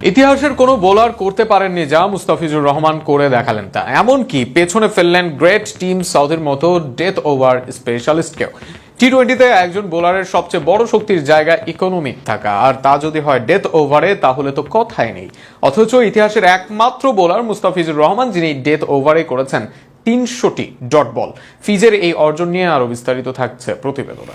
ইতিহাসের কোনো বোলার করতে পারেননি যা মুস্তাফিজুর রহমান করে দেখালেন তা। এমনকি পেছনে ফেললেন গ্রেট টিম সাউথের মতো ডেথ ওভার স্পেশালিস্টকেও। টি টোয়েন্টিতে একজন বোলারের সবচেয়ে বড় শক্তির জায়গা ইকোনমিক থাকা। আর তা যদি হয় ডেথ ওভারে, তাহলে তো কথাই নেই। অথচ ইতিহাসের একমাত্র বোলার মুস্তাফিজুর রহমান, যিনি ডেথ ওভারে করেছেন তিনশোটি ডট বল। ফিজের এই অর্জন নিয়ে আরও বিস্তারিত থাকছে প্রতিবেদনে।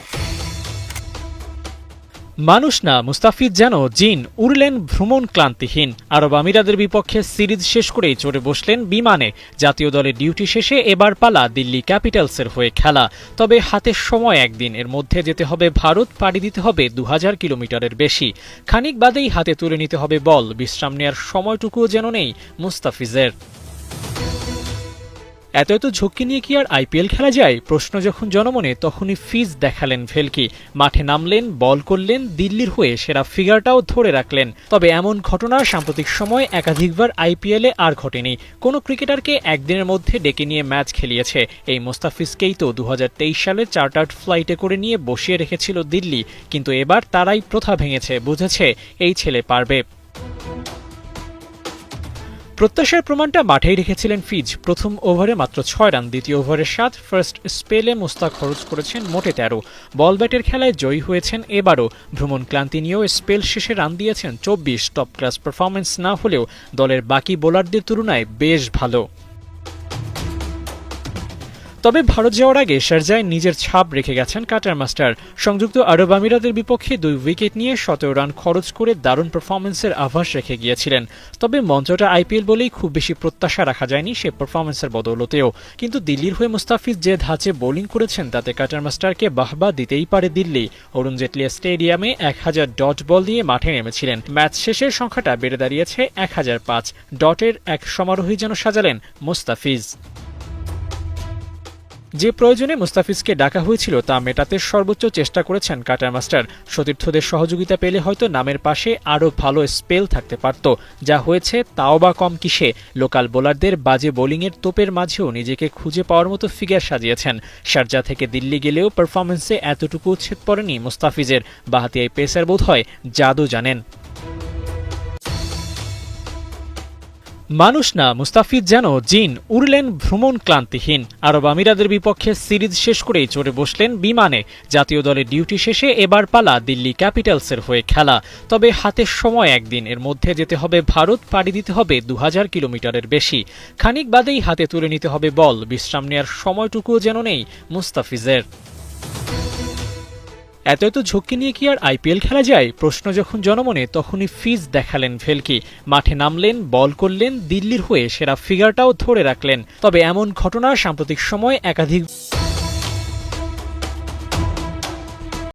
মানুষ না, মুস্তাফিজ যেন জিন, উড়লেন ভ্রমণ ক্লান্তিহীন। আরব আমিরাদের বিপক্ষে সিরিজ শেষ করেই চড়ে বসলেন বিমানে। জাতীয় দলের ডিউটি শেষে এবার পালা দিল্লি ক্যাপিটালসের হয়ে খেলা। তবে হাতের সময় একদিন, এর মধ্যে যেতে হবে ভারত, পাড়ি দিতে হবে দু হাজার কিলোমিটারের বেশি। খানিক বাদেই হাতে তুলে নিতে হবে বল, বিশ্রাম নেওয়ার সময়টুকুও যেন নেই মুস্তাফিজের। এত এত ঝুঁকি নিয়ে কি আর আইপিএল খেলা যায়? প্রশ্ন যখন জনমনে, তখনই ফিজ দেখালেন ভেলকি। মাঠে নামলেন, বল করলেন, দিল্লির হয়ে সেরা ফিগারটাও ধরে রাখলেন। তবে এমন ঘটনা সাম্প্রতিক সময় একাধিকবার আইপিএলে আর ঘটেনি। কোনো ক্রিকেটারকে একদিনের মধ্যে ডেকে নিয়ে ম্যাচ খেলিয়েছে। এই মোস্তাফিজকেই তো দু হাজার তেইশ সালে চার্টার্ড ফ্লাইটে করে নিয়ে বসিয়ে রেখেছিল দিল্লি। কিন্তু এবার তারাই প্রথা ভেঙেছে, বুঝেছে, এই ছেলে পারবে। প্রত্যাশার প্রমাণটা মাঠেই রেখেছিলেন ফিজ। প্রথম ওভারে মাত্র ছয় রান, দ্বিতীয় ওভারে সাত, ফার্স্ট স্পেলে মোস্তাক খরচ করেছেন মোটে তেরো। বল ব্যাটের খেলায় জয়ী হয়েছেন এবারও। ভ্রমণ ক্লান্তি নিয়েও স্পেল শেষে রান দিয়েছেন চব্বিশ। টপ ক্লাস পারফরমেন্স না হলেও দলের বাকি বোলারদের তুলনায় বেশ ভালো। তবে ভারত যাওয়ার আগে শারজায় নিজের ছাপ রেখে গেছেন কাটার মাস্টার। সংযুক্ত আরব আমিরাতের বিপক্ষে দুই উইকেট নিয়ে সতেরো রান খরচ করে দারুণ পারফরমেন্সের আভাস রেখে গিয়েছিলেন। তবে মঞ্চটা আইপিএল বলেই খুব বেশি প্রত্যাশা রাখা যায়নি সে পারফরমেন্সের বদৌলতেও। কিন্তু দিল্লির হয়ে মুস্তাফিজ যে ধাঁচে বোলিং করেছেন, তাতে কাটার মাস্টারকে বাহবা দিতেই পারে দিল্লি। অরুণ জেটলি স্টেডিয়ামে এক হাজার ডট বল দিয়ে মাঠে নেমেছিলেন। ম্যাচ শেষের সংখ্যাটা বেড়ে দাঁড়িয়েছে এক হাজার পাঁচ। ডটের এক সমারোহী যেন সাজালেন মুস্তাফিজ। যে প্রয়োজনে মুস্তাফিজকে ডাকা হয়েছিল তা মেটাতে সর্বোচ্চ চেষ্টা করেছেন কাটার মাস্টার। সতীর্থদের সহযোগিতা পেলে হয়তো নামের পাশে আরও ভালো স্পেল থাকতে পারত। যা হয়েছে তাও বা কম কিসে? লোকাল বোলারদের বাজে বোলিংয়ের তোপের মাঝেও নিজেকে খুঁজে পাওয়ার মতো ফিগার সাজিয়েছেন। শারজা থেকে দিল্লি গেলেও পারফরমেন্সে এতটুকু উচ্ছেদ পড়েনি মুস্তাফিজের। বাহাতি এই পেসার বোধ হয় জাদু জানেন। মানুষ না, মুস্তাফিজ যেন জিন, উড়লেন ভ্রমণ ক্লান্তিহীন। আরব আমিরাদের বিপক্ষে সিরিজ শেষ করেই চড়ে বসলেন বিমানে। জাতীয় দলের ডিউটি শেষে এবার পালা দিল্লি ক্যাপিটালসের হয়ে খেলা। তবে হাতের সময় একদিন, এর মধ্যে যেতে হবে ভারত, পাড়ি দিতে হবে দু হাজার কিলোমিটারের বেশি। খানিক বাদেই হাতে তুলে নিতে হবে বল, বিশ্রাম নেওয়ার সময়টুকুও যেন নেই মুস্তাফিজের। এত এত ঝুঁকি নিয়ে কি আর আইপিএল খেলা যায়? প্রশ্ন যখন জনমনে, তখনই ফিজ দেখালেন ফেলকি মাঠে নামলেন, বল করলেন, দিল্লির হয়ে সেরা ফিগারটাও ধরে রাখলেন। তবে এমন ঘটনা সাম্প্রতিক সময় একাধিক